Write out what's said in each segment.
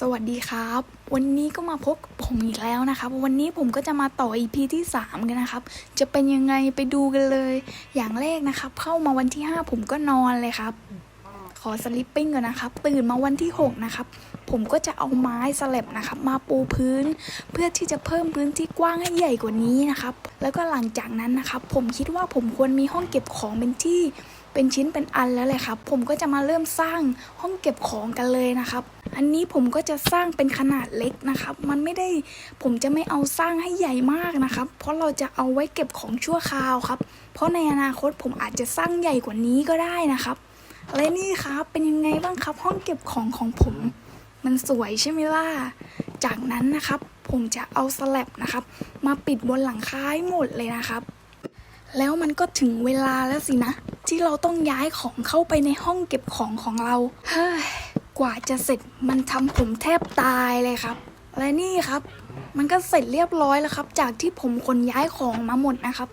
สวัสดีครับ วันนี้ก็มาพบผมอีกแล้วนะครับ วันนี้ผมก็จะมาต่อ EP ที่ 3 กันนะครับ จะเป็นยังไงไปดูกันเลย อย่างแรกนะครับ เข้ามาวันที่ 5 ผมก็นอนเลยครับ ขอสลิปปิ้งก่อนนะครับ ตื่นมาวันที่ 6 นะครับ ผมก็จะเอาไม้สลับนะครับ มาปูพื้น เพื่อที่จะเพิ่มพื้นที่กว้างให้ใหญ่กว่านี้นะครับ แล้วก็หลังจากนั้นนะครับ ผมคิดว่าผมควรมีห้องเก็บของเป็นที่ เป็นชิ้นเป็นอันแล้วเลยครับ ผมก็จะมาเริ่มสร้างห้องเก็บของกันเลยนะครับ อันนี้ผมก็จะสร้างเป็นขนาดเล็กนะครับ มันไม่ได้ผมจะไม่เอาสร้างให้ใหญ่มากนะครับ เพราะเราจะเอาไว้เก็บของชั่วคราวครับ เพราะในอนาคตผมอาจจะสร้างใหญ่กว่านี้ก็ได้นะครับและนี่ครับเป็นยังไงบ้างครับ ห้องเก็บของของผม มันสวยใช่ไหมล่ะจากนั้นนะครับ ผมจะเอาสแลบนะครับ มาปิดบนหลังคาให้หมดเลยนะครับ แล้วมันก็ถึงเวลาแล้วสินะ ที่เราต้องย้ายของเข้าไปในห้องเก็บของของเราเฮ้ย กว่าจะเสร็จมันทำผมแทบตายเลยครับ และนี่ครับ มันก็เสร็จเรียบร้อยแล้วครับ จากที่ผมขนย้ายของมาหมดนะครับ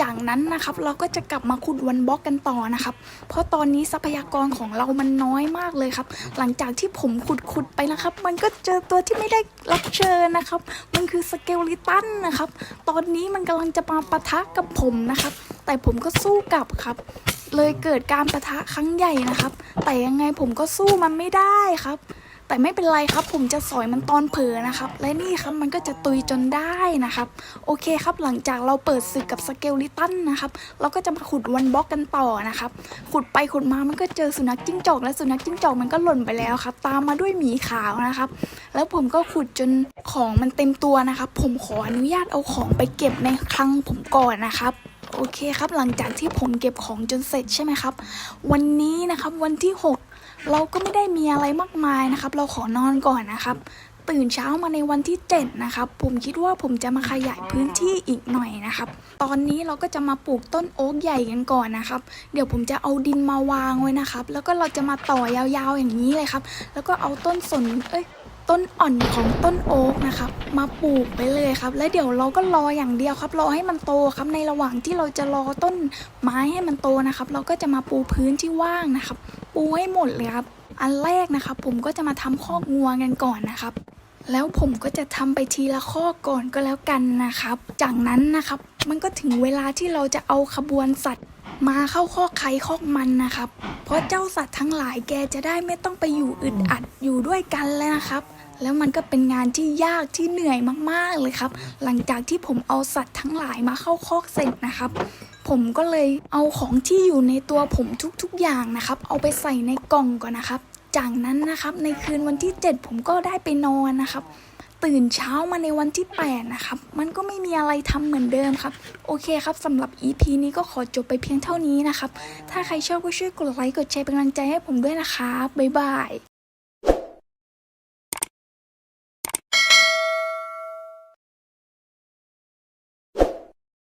จากนั้นนะครับเราก็จะกลับมาขุดวันบล็อกกันต่อนะครับ เพราะตอนนี้ทรัพยากรของเรามันน้อยมากเลยครับ หลังจากที่ผมขุดขุดไปนะครับ มันก็เจอตัวที่ไม่ได้รับเชิญนะครับ มันคือสเกลิตันนะครับ ตอนนี้มันกำลังจะมาปะทะกับผมนะครับ แต่ผมก็สู้กลับครับ เลยเกิดการประทะครั้งใหญ่นะครับ แต่ยังไงผมก็สู้มันไม่ได้ครับ แต่ไม่เป็นไรครับ ผมจะสอยมันตอนเผลอนะครับ และนี่ครับมันก็จะตุยจนได้นะครับ โอเคครับหลังจากเราเปิดศึกกับสเกลลิตันนะครับ เราก็จะมาขุดวันบล็อกกันต่อนะครับ ขุดไปขุดมามันก็เจอสุนัขจิ้งจอก และสุนัขจิ้งจอกมันก็หล่นไปแล้วครับ ตามมาด้วยหมีขาวนะครับ แล้วผมก็ขุดจนของมันเต็มตัวนะครับ ผมขออนุญาตเอาของไปเก็บในคลังผมก่อนนะครับ โอเคครับหลังจากที่ผมเก็บของจนเสร็จใช่ไหมครับ วันนี้นะครับวันที่ 6 เราก็ไม่ได้มีอะไรมากมายนะครับ เราขอนอนก่อนนะครับ ตื่นเช้ามาในวันที่ 7 นะครับ ผมคิดว่าผมจะมาขยายพื้นที่อีกหน่อยนะครับ ตอนนี้เราก็จะมาปลูกต้นโอ๊กใหญ่กันก่อนนะครับ เดี๋ยวผมจะเอาดินมาวางไว้นะครับ แล้วก็เราจะมาต่อยาวๆอย่างนี้เลยครับ แล้วก็เอาต้นสนเอ้ย ต้นอ่อนของต้นโอ๊กนะครับ มาปลูกไปเลยครับ แล้วเดี๋ยวเราก็รออย่างเดียวครับ รอให้มันโตครับในระหว่างที่เราจะรอต้นไม้ให้มันโตนะครับ เราก็จะมาปูพื้นที่ว่างนะครับ ปูให้หมดเลยครับ อันแรกนะครับผมก็จะมาทำคอกงัวกันก่อนนะครับ แล้วผมก็จะทำไปทีละข้อก่อนก็แล้วกันนะครับ จากนั้นนะครับ มันก็ถึงเวลาที่เราจะเอาขบวนสัตว์ มาเข้าคอกใครคอกมันนะครับ เพราะเจ้าสัตว์ทั้งหลายแกจะได้ไม่ต้องไปอยู่อึดอัดอยู่ด้วยกันเลยนะครับ แล้วมันก็เป็นงานที่ยากที่เหนื่อยมากๆเลยครับ หลังจากที่ผมเอาสัตว์ทั้งหลายมาเข้าคอกเสร็จนะครับ ผมก็เลยเอาของที่อยู่ในตัวผมทุกๆอย่างนะครับ เอาไปใส่ในกล่องก่อนนะครับ จากนั้นนะครับในคืนวันที่ 7 ผมก็ได้ไปนอนนะครับ ตื่นเช้ามาในวันที่ 8 นะครับ มันก็ไม่มีอะไรทำเหมือนเดิมครับ โอเคครับสำหรับ EP นี้ก็ขอจบไปเพียงเท่านี้นะครับ ถ้าใครชอบก็ช่วยกดไลค์กดแชร์เป็นกำลังใจให้ผมด้วยนะครับ บ๊ายบาย